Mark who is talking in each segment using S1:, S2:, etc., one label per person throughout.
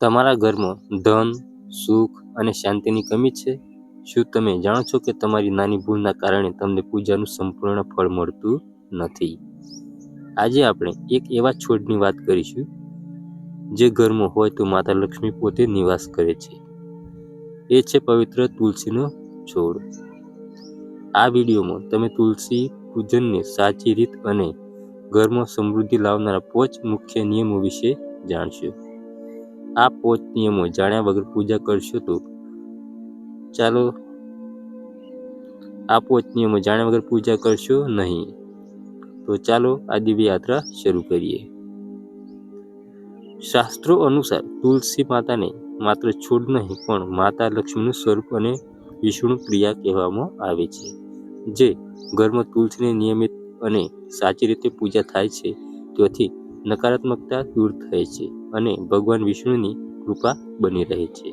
S1: તમારા ઘરમાં ધન, સુખ અને શાંતિની કમી છે? શું તમે જાણો છો કે તમારી નાની ભૂલના કારણે તમને પૂજાનું સંપૂર્ણ ફળ મળતું નથી? આજે આપણે એક એવા છોડની વાત કરીશું જે ઘરમાં હોય તો માતા લક્ષ્મી પોતે નિવાસ કરે છે. એ છે પવિત્ર તુલસીનો છોડ. આ વિડીયોમાં તમે તુલસી પૂજનની સાચી રીત અને ઘરમાં સમૃદ્ધિ લાવનારા પોચ મુખ્ય નિયમો વિશે જાણશો. આ પોચ નિયમો જાણ્યા વગર પૂજા કરશો તો ચાલો આ પોચ નિયમો જાણ્યા વગર પૂજા કરશો નહીં. તો ચાલો આ દિવ્ય યાત્રા શરૂ કરીએ. શાસ્ત્રો અનુસાર તુલસી માતાને માત્ર છોડ નહીં, પણ માતા લક્ષ્મીનું સ્વરૂપ અને વિષ્ણુ પ્રિયા કહેવામાં આવે છે. જે ઘરમાં તુલસીને નિયમિત અને સાચી રીતે પૂજા થાય છે, ત્યાંથી નકારાત્મકતા દૂર થાય છે અને ભગવાન વિષ્ણુની કૃપા બની રહે છે.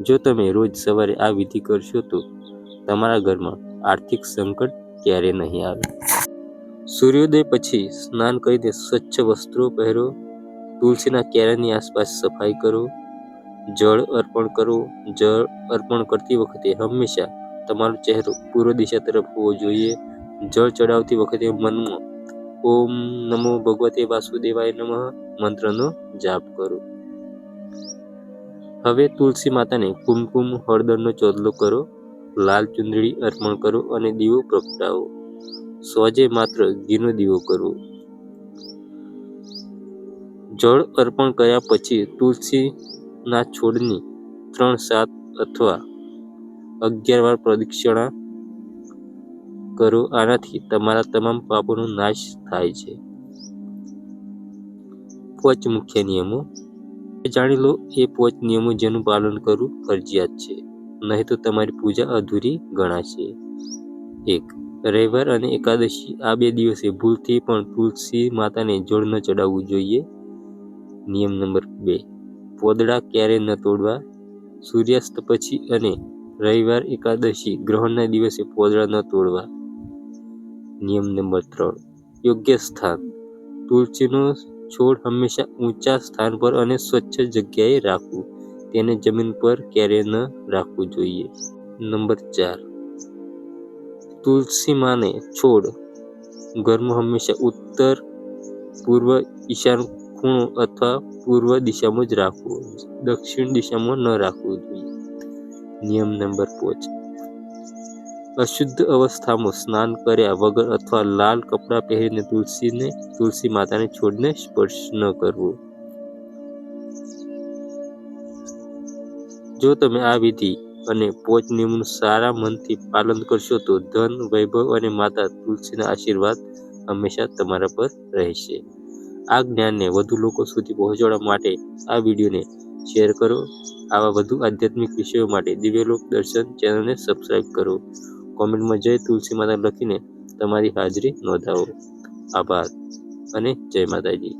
S1: જો તમે રોજ સવારે આ વિધિ કરશો તો તમારા ઘરમાં આર્થિક સંકટ ક્યારે નહીં આવે. સૂર્યોદય પછી સ્નાન કરીને સ્વચ્છ વસ્ત્રો પહેરો, તુલસીના ક્યારાની આસપાસ સફાઈ કરો, જળ અર્પણ કરો. જળ અર્પણ કરતી વખતે હંમેશા તમારો ચહેરો પૂર્વ દિશા તરફ હોવો જોઈએ. જળ ચડાવતી વખતે મનમાં ઓમ નમો ભગવતે વાસુદેવાય નમઃ મંત્રનો જાપ કરો. હવે તુલસી માતાને કુમકુમ હળદરનો ચોદલો કરો, લાલ ચુંદડી અર્પણ કરો અને દીવો પ્રગટાવો. સોજે માત્ર ઘીનો દીવો કરવો. જળ અર્પણ કર્યા પછી તુલસીના છોડની ત્રણ, સાત અથવા અગિયાર વાર પ્રદક્ષિણા કરો. આનાથી તમારા તમામ પાપોનો નાશ થાય છે. પોચ મુખ્ય નિયમો જાણી લો, એ પોચ નિયમો જેનું પાલન કરવું ફરજિયાત છે નહીં તો તમારી પૂજા અધૂરી ગણાશે. એક, રવિવાર અને એકાદશી આ બે દિવસે ભૂલથી પણ તુલસી માતાને જળ ન ચડાવવું જોઈએ. નિયમ નંબર બે પોદડા ક્યારેય ન તોડવા. સૂર્યાસ્ત પછી અને રવિવાર એકાદશી ગ્રહણના દિવસે પોદડા ન તોડવા. નિયમ નંબર ત્રણ યોગ્ય સ્થાન તુલસીનો છોડ હંમેશા ઊંચા સ્થાન પર અને સ્વચ્છ જગ્યાએ રાખવું. તેને જમીન પર ક્યારેય ન રાખવું જોઈએ. નંબર ચાર તુલસી માને છોડ ઘરમાં હંમેશા ઉત્તર, પૂર્વ, ઈશાન ખૂણો અથવા પૂર્વ દિશામાં જ રાખવો. દક્ષિણ દિશામાં ન રાખવું જોઈએ. નિયમ નંબર પાંચ અશુદ્ધ અવસ્થામાં સ્નાન કર્યા વગર અથવા લાલ કપડાં પહેરીને તુલસીને તુલસી માતાને છોડને સ્પર્શ ન કરવો. જો તમે આ વિધિ અને પોચ નિયમનું સારા મનથી પાલન કરશો તો ધન, વૈભવ અને માતા તુલસીના આશીર્વાદ હંમેશા તમારા પર રહેશે. આ જ્ઞાનને વધુ લોકો સુધી પહોંચાડવા માટે આ વિડીયોને શેર કરો. આવા વધુ આધ્યાત્મિક વિષયો માટે દિવ્યલોક દર્શન ચેનલને સબસ્ક્રાઈબ કરો. કોમેન્ટમાં જય તુલસી માતા લખીને તમારી હાજરી નોંધાવો. આભાર અને જય માતાજી.